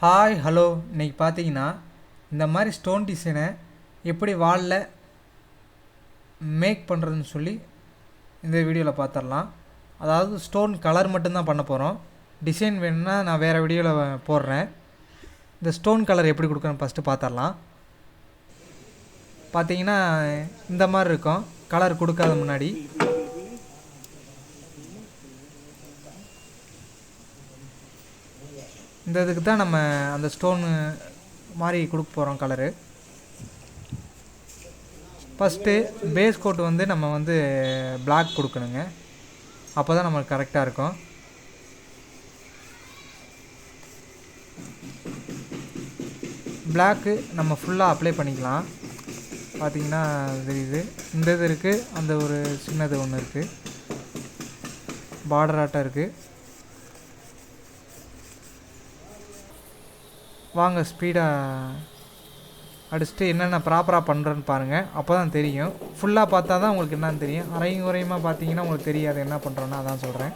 Hi hello இன்னைக்கு பார்த்தீங்கன்னா இந்த மாதிரி ஸ்டோன் டிசைனை எப்படி வாலில் மேக் பண்ணுறதுன்னு சொல்லி இந்த வீடியோவில் பார்த்துடலாம் அதாவது ஸ்டோன் கலர் மட்டும்தான் பண்ண போகிறோம் டிசைன் வேணும்னா நான் வேறு வீடியோவில் போடுறேன். இந்த ஸ்டோன் கலர் எப்படி கொடுக்கணும் ஃபஸ்ட்டு பார்த்துடலாம் பார்த்தீங்கன்னா இந்த மாதிரி இருக்கும். கலர் கொடுக்காத முன்னாடி. இந்த இதுக்கு தான் நம்ம அந்த ஸ்டோனு மாதிரி கொடுக்க போகிறோம் கலரு ஃபஸ்ட்டு பேஸ் கோட் வந்து நம்ம வந்து பிளாக் கொடுக்கணுங்க. அப்போ தான் நம்மளுக்கு கரெக்டாக இருக்கும். பிளாக்கு நம்ம ஃபுல்லாக அப்ளை பண்ணிக்கலாம். பார்த்தீங்கன்னா தெரியுது. இந்த இது இருக்குது அந்த ஒரு சின்னது ஒன்று இருக்குது பார்டர் ஆட்டம் இருக்குது வாங்க ஸ்பீடாக அடிச்சுட்டு என்னென்ன ப்ராப்பராக பண்ணுறேன்னு பாருங்கள் அப்போ தான் தெரியும். ஃபுல்லாக பார்த்தா தான் உங்களுக்கு என்னன்னு தெரியும். அரையும் குறையுமா பார்த்தீங்கன்னா உங்களுக்கு தெரியாது என்ன பண்ணுறோன்னு அதான் சொல்கிறேன்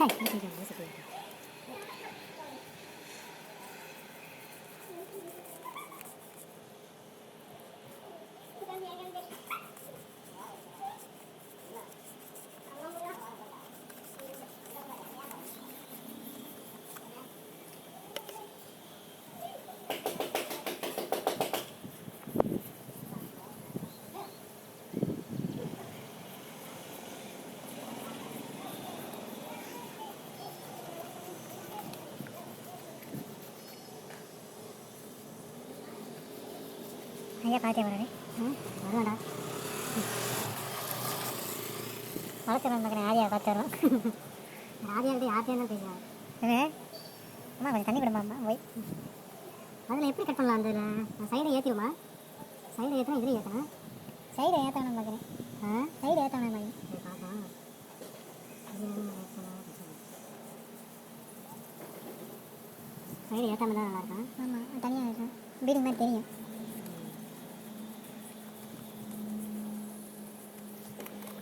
はい、見ていただ。ஐயா பார்த்தே வராரு ம் வருவாடா வளர்த்து பார்க்குறேன் ஆரியா பார்த்து வரும் ஆரியா கிட்ட யார்கிட்ட தான் பேசுகிறேன் அம்மா கொஞ்சம் தண்ணி விடுமா போய். அதில் எப்படி கட் பண்ணலாம் அந்த சைடை ஏற்றிடுமா சைடை ஏற்றினா இதில் ஏற்றணும் சைடை ஏற்றணும் பார்க்குறேன் ஆ? சைடை ஏற்றணும் பார்த்தா சைடு ஏற்றாம தான் நல்லா இருக்கும். ஆமாம் தனியாக இருக்கும். பீடிங் மாதிரி தெரியும்.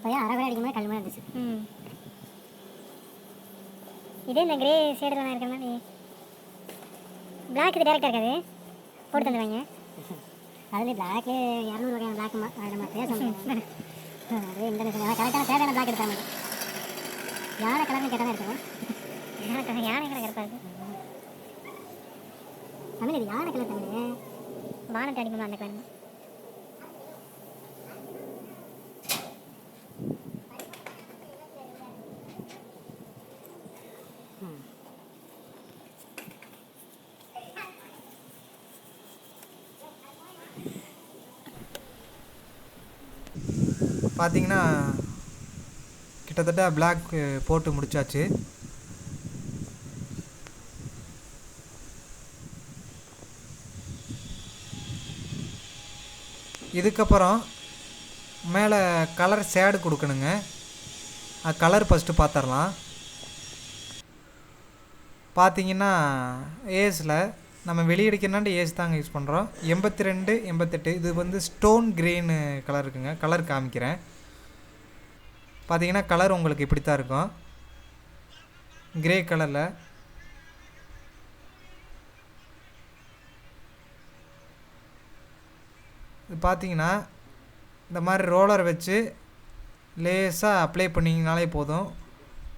இப்போதான் அரை கூட அடிக்கும்போது கல் மாதிரி இருந்துச்சு இதே இந்த கிரே ஷேடில் இருக்கிற மாதிரி பிளாக் இது டேரக்டாக இருக்காது. போட்டு தந்துடுவாங்க அதில் பிளாக்கு இரநூறு வகையான பிளாக் நம்ம பேச முடியாது அது இந்த கரெக்டான தேவையான பிளாக் எடுத்தாங்க யானை கலர்னு கேட்டால் எடுத்துவோம் யானை கலர் யானை கலர் இருப்பாது தமிழ் இது யானை கலர் தமிழ். வானத்தை அடிக்குமா அந்த கலர் பார்த்தீங்கன்னா கிட்டத்தட்ட பிளாக் போட்டு முடிச்சாச்சு. இதுக்கப்புறம் மேலே கலர் ஷேடு கொடுக்கணுங்க. கலர் ஃபஸ்ட்டு பார்த்துடலாம் பார்த்தீங்கன்னா ஏஸில் நம்ம வெளியடிக்கணுன்ட்டு ஏஸ் தாங்க யூஸ் பண்ணுறோம் எண்பத்தி ரெண்டு எண்பத்தெட்டு இது வந்து ஸ்டோன் கிரீனு கலர் இருக்குங்க. கலர் காமிக்கிறேன். பார்த்தீங்கன்னா கலர் உங்களுக்கு இப்படி தான் இருக்கும் கிரே கலரில் இது பார்த்தீங்கன்னா இந்த மாதிரி ரோலர் வச்சு லேசாக அப்ளை பண்ணிங்கனாலே போதும்.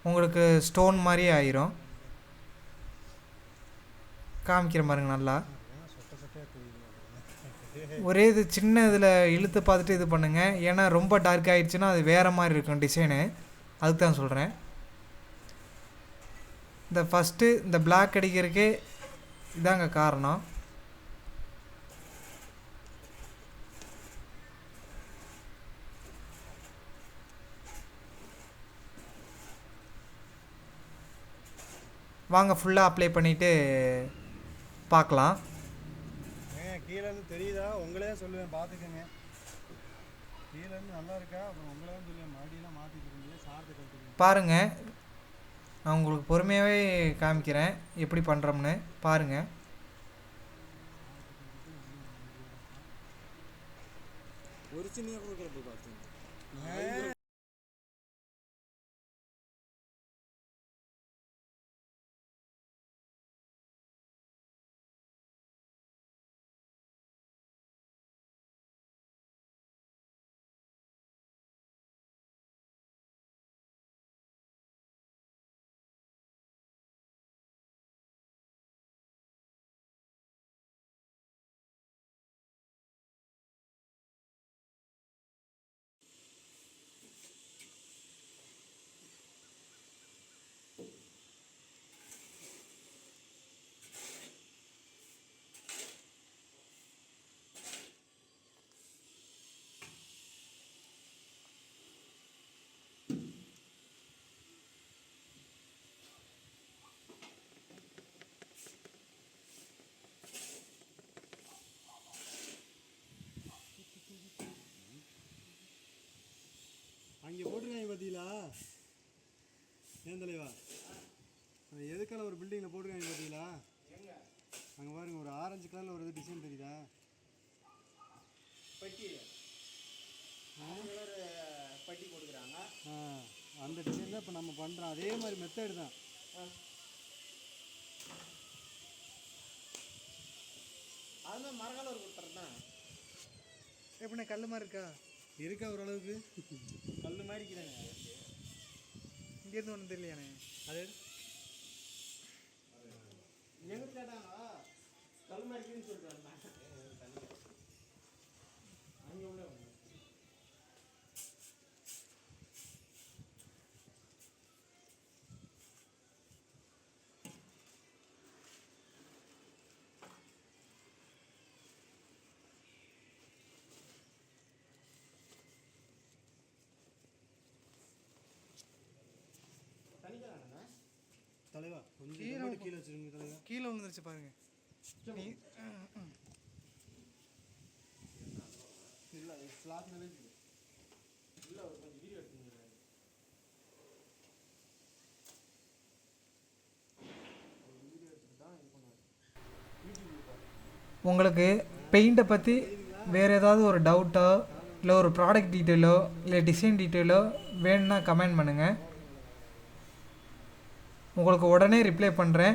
உங்களுக்கு ஸ்டோன் மாதிரி ஆயிரும். காமிக்கிற மாதிரிங்க நல்லா. ஒரே இது சின்ன இதில் இழுத்து பார்த்துட்டு இது பண்ணுங்கள் ஏன்னா ரொம்ப டார்க் ஆகிடுச்சுன்னா அது வேறு மாதிரி இருக்கும் டிசைனு அதுக்கு தான் சொல்கிறேன் இந்த ஃபஸ்ட்டு இந்த பிளாக் அடிக்கிறதுக்கு இதாங்க காரணம். வாங்க ஃபுல்லாக அப்ளை பண்ணிவிட்டு பார்க்கலாம். ஏங்க கீழே இருந்து தெரியுதா? உங்களே சொல்லுவேன் பார்த்துக்கங்க. கீழே இருந்து நல்லா இருக்கா? அப்புறம் உங்களே சொல்லுவேன் மறுபடியும் மாற்றி தெரிஞ்சு சார்ஜ் கற்றுக்கணும் பாருங்கள் நான் உங்களுக்கு பொறுமையாகவே காமிக்கிறேன் எப்படி பண்ணுறோம்னு பாருங்கள் ஒரு சின்ன கொடுக்குறப்ப பார்த்து அங்கே போட்டிருக்காங்க பார்த்தீங்களா ஏன் தலைவா? எதுக்கால ஒரு பில்டிங்கில் போட்டிருக்காங்க பார்த்தீங்களா அங்கே பாருங்க ஒரு ஆரஞ்சு கலரில் ஒரு இது டிசைன் தெரியுதா? பட்டி. கொடுக்குறாங்க. ஆ அந்த டிசைன் தான் இப்போ நம்ம பண்ணுறோம் அதே மாதிரி மெத்தட் தான். அதுதான் மரகால ஒரு கொடுத்துறது தான். எப்படி கல் மாதிரி இருக்கா? இருக்கா ஓரளவுக்கு? கல் மாதிரி இருக்குதாங்க இங்கேருந்து ஒன்றும் தெரியலையானே? அது எங்க கேட்டாங்க கல் மாதிரி இருக்குன்னு சொல்லிட்டு தலைவா? கொஞ்சம் கீழே வச்சுருங்க தலைவா. கீழே விழுந்துருச்சு பாருங்க. நீ இல்லை ஸ்லாப் மேலே இருக்குது. இல்லை ஒரு கொஞ்சம் வீடியோ எடுத்துங்க உங்களுக்கு பெயிண்ட்டை பற்றி வேறு ஏதாவது ஒரு டவுட்டோ இல்லை ஒரு ப்ராடக்ட் டீட்டெயிலோ இல்லை டிசைன் டீட்டெயிலோ வேணும்னா கமெண்ட் பண்ணுங்கள் உங்களுக்கு உடனே ரிப்ளை பண்ணுறேன்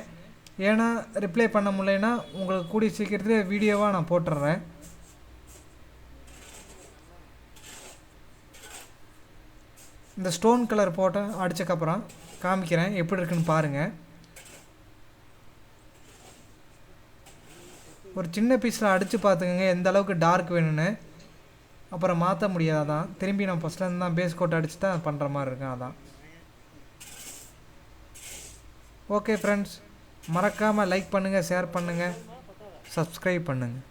ஏன்னா ரிப்ளை பண்ண முடியலனா உங்களுக்கு கூடிய சீக்கிரத்தில் வீடியோவாக நான் போட்டுடுறேன் இந்த ஸ்டோன் கலர் போட்ட அடித்தக்கப்புறம் காமிக்கிறேன். எப்படி இருக்குன்னு பாருங்கள் ஒரு சின்ன பீஸில் அடித்து பார்த்துக்கோங்க. எந்த அளவுக்கு டார்க் வேணும்னு. அப்புறம் மாற்ற முடியாதான் திரும்பி நான் ஃபஸ்ட்லேருந்து தான் பேஸ் கோட் அடித்து தான் பண்ணுற மாதிரி இருக்கும் அதான். ஓகே ஃப்ரெண்ட்ஸ் மறக்காமல் லைக் பண்ணுங்கள் ஷேர் பண்ணுங்கள் சப்ஸ்கிரைப் பண்ணுங்கள்